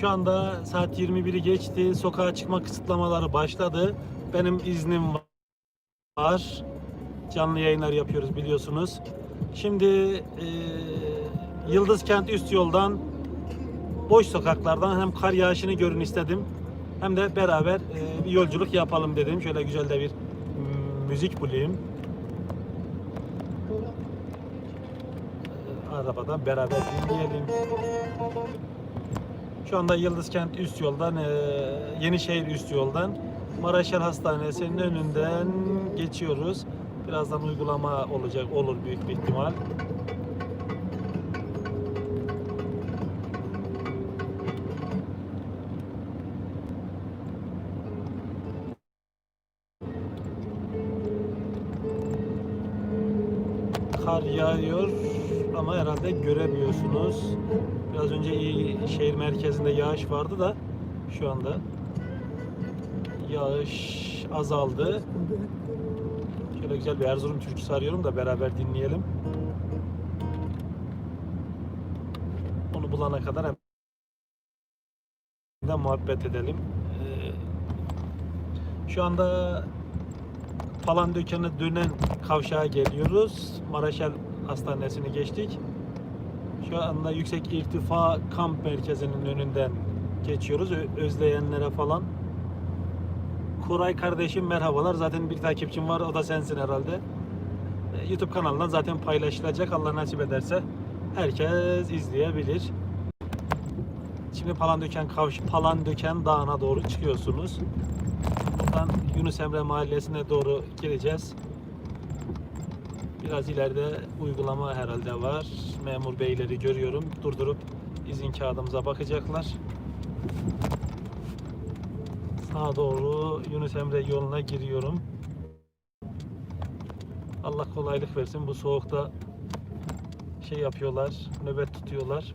Şu anda saat 21'i geçti. Sokağa çıkma kısıtlamaları başladı. Benim iznim var. Canlı yayınlar yapıyoruz biliyorsunuz. Şimdi e, Yıldız Kent üst yoldan boş sokaklardan hem kar yağışını görün istedim hem de beraber e, bir yolculuk yapalım dedim. Şöyle güzel de bir mm, müzik bulayım. E, Arabadan beraber dinleyelim. Şu anda Yıldız Kent üst yoldan, e, Yenişehir üst yoldan Maraşel Hastanesi'nin önünden geçiyoruz. Birazdan uygulama olacak, olur büyük bir ihtimal. Kar yağıyor ama herhalde göremiyorsunuz. Biraz önce şehir merkezinde yağış vardı da şu anda yağış azaldı. Şöyle güzel bir Erzurum türküsü arıyorum da beraber dinleyelim. Onu bulana kadar hem de muhabbet edelim. Ee, Şu anda Palandöken'e dönen kavşağa geliyoruz. Maraşel Hastanesi'ni geçtik. Şu anda yüksek irtifa kamp merkezinin önünden geçiyoruz. Özleyenlere falan. Koray kardeşim merhabalar. Zaten bir takipçim var. O da sensin herhalde. E, YouTube kanalından zaten paylaşılacak. Allah nasip ederse herkes izleyebilir. Şimdi Palandöken Kavş Palandöken Dağı'na doğru çıkıyorsunuz. Buradan Yunus Emre Mahallesi'ne doğru gireceğiz. Biraz ileride uygulama herhalde var. Memur beyleri görüyorum. Durdurup izin kağıdımıza bakacaklar. Sağa doğru Yunus Emre yoluna giriyorum. Allah kolaylık versin. Bu soğukta şey yapıyorlar, nöbet tutuyorlar.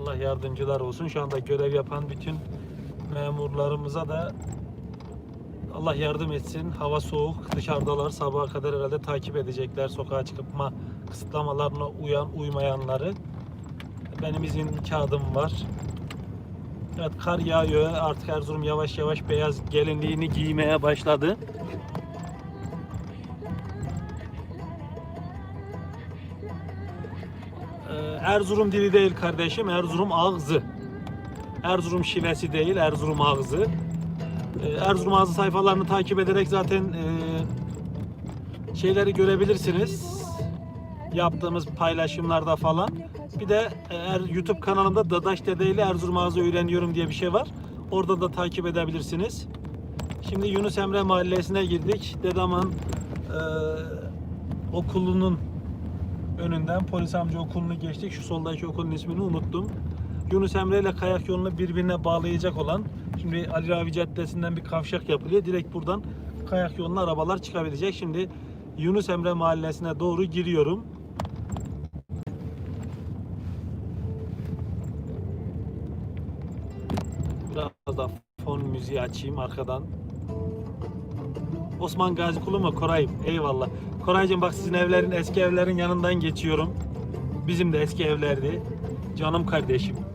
Allah yardımcılar olsun. Şu anda görev yapan bütün memurlarımıza da Allah yardım etsin. Hava soğuk. Dışarıdalar. Sabaha kadar herhalde takip edecekler. Sokağa çıkma kısıtlamalarına uyan uymayanları. Benim izin kağıdım var. Evet kar yağıyor. Artık Erzurum yavaş yavaş beyaz gelinliğini giymeye başladı. Ee, Erzurum dili değil kardeşim. Erzurum ağzı. Erzurum şivesi değil. Erzurum ağzı. Ee, Erzurum ağzı sayfalarını takip ederek zaten e, şeyleri görebilirsiniz. Yaptığımız paylaşımlarda falan. Bir de eğer YouTube kanalımda Dadaş Dede ile Erzurum ağzı öğreniyorum diye bir şey var. Orada da takip edebilirsiniz. Şimdi Yunus Emre Mahallesi'ne girdik. Dedaman e, okulunun önünden polis amca okulunu geçtik. Şu soldaki okulun ismini unuttum. Yunus Emre ile kayak yolunu birbirine bağlayacak olan şimdi Ali Ravi Caddesi'nden bir kavşak yapılıyor. Direkt buradan kayak yoluna arabalar çıkabilecek. Şimdi Yunus Emre Mahallesi'ne doğru giriyorum. Biraz da fon müziği açayım arkadan. Osman Gazi Kulu mu? Koray'ım. Eyvallah. Koraycığım bak sizin evlerin, eski evlerin yanından geçiyorum. Bizim de eski evlerdi. Canım kardeşim.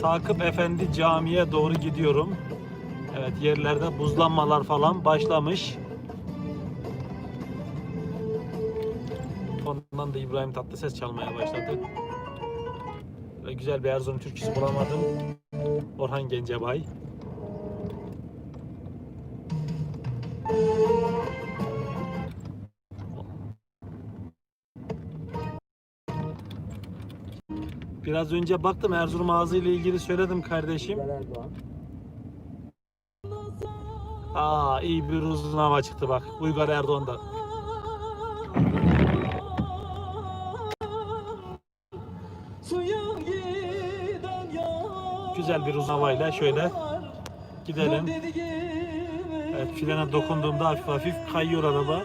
Sakıp Efendi camiye doğru gidiyorum. Evet yerlerde buzlanmalar falan başlamış. Ondan da İbrahim Tatlıses çalmaya başladı. Ve güzel bir Erzurum türküsü bulamadım. Orhan Gencebay. Biraz önce baktım Erzurum ağzı ile ilgili söyledim kardeşim. Aa iyi bir uzun hava çıktı bak. Uygar Erdoğan da. Güzel bir uzun havayla şöyle gidelim. Evet frene dokunduğumda hafif hafif kayıyor araba.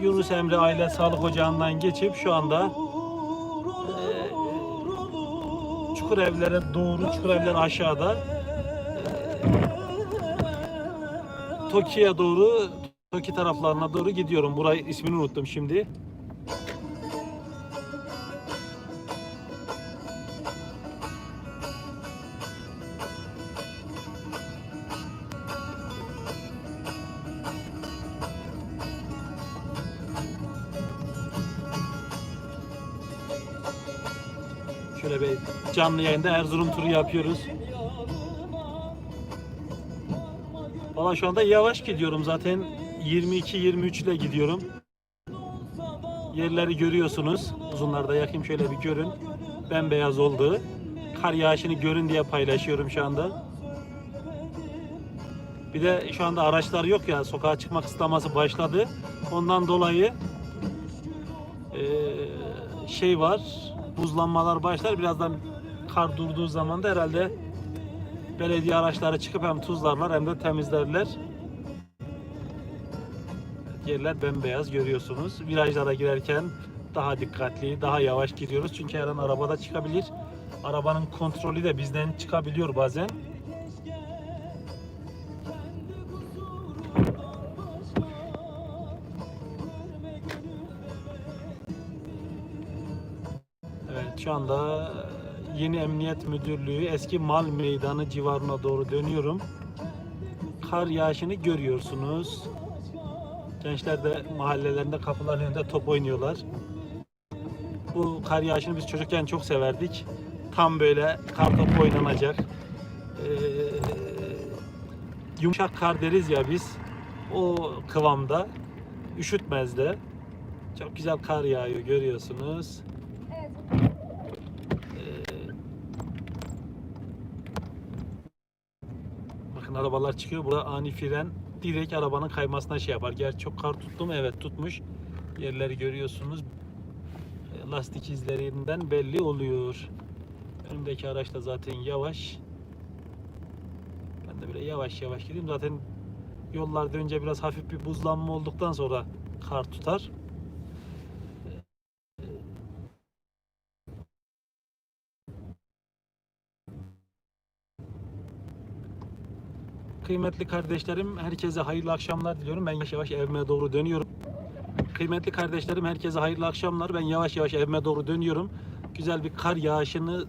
Yunus Emre Aile Sağlık Ocağı'ndan geçip şu anda Çukur Evler'e doğru, Çukur Evler aşağıda Toki'ye doğru, Toki taraflarına doğru gidiyorum. Burayı ismini unuttum şimdi. Şöyle bir canlı yayında Erzurum turu yapıyoruz. Valla şu anda yavaş gidiyorum zaten 22-23 ile gidiyorum. Yerleri görüyorsunuz. Uzunlarda yakayım şöyle bir görün. Bembeyaz oldu. Kar yağışını görün diye paylaşıyorum şu anda. Bir de şu anda araçlar yok ya sokağa çıkma kısıtlaması başladı. Ondan dolayı eee, şey var buzlanmalar başlar. Birazdan kar durduğu zaman da herhalde belediye araçları çıkıp hem tuzlarlar hem de temizlerler. Yerler bembeyaz görüyorsunuz. Virajlara girerken daha dikkatli, daha yavaş gidiyoruz. Çünkü her an arabada çıkabilir. Arabanın kontrolü de bizden çıkabiliyor bazen. Şu anda yeni Emniyet Müdürlüğü eski Mal Meydanı civarına doğru dönüyorum. Kar yağışını görüyorsunuz. Gençler de mahallelerinde kapıların önünde top oynuyorlar. Bu kar yağışını biz çocukken çok severdik. Tam böyle kar topu oynanacak. Ee, yumuşak kar deriz ya biz. O kıvamda. Üşütmez de. Çok güzel kar yağıyor görüyorsunuz. Bakın arabalar çıkıyor. Burada ani fren direkt arabanın kaymasına şey yapar. Gerçi çok kar tuttu mu? Evet tutmuş. Yerleri görüyorsunuz. Lastik izlerinden belli oluyor. Önümdeki araç da zaten yavaş. Ben de böyle yavaş yavaş gideyim. Zaten yollarda önce biraz hafif bir buzlanma olduktan sonra kar tutar. Kıymetli kardeşlerim, herkese hayırlı akşamlar diliyorum. Ben yavaş yavaş evime doğru dönüyorum. Kıymetli kardeşlerim, herkese hayırlı akşamlar. Ben yavaş yavaş evime doğru dönüyorum. Güzel bir kar yağışını,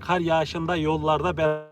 kar yağışında yollarda beraber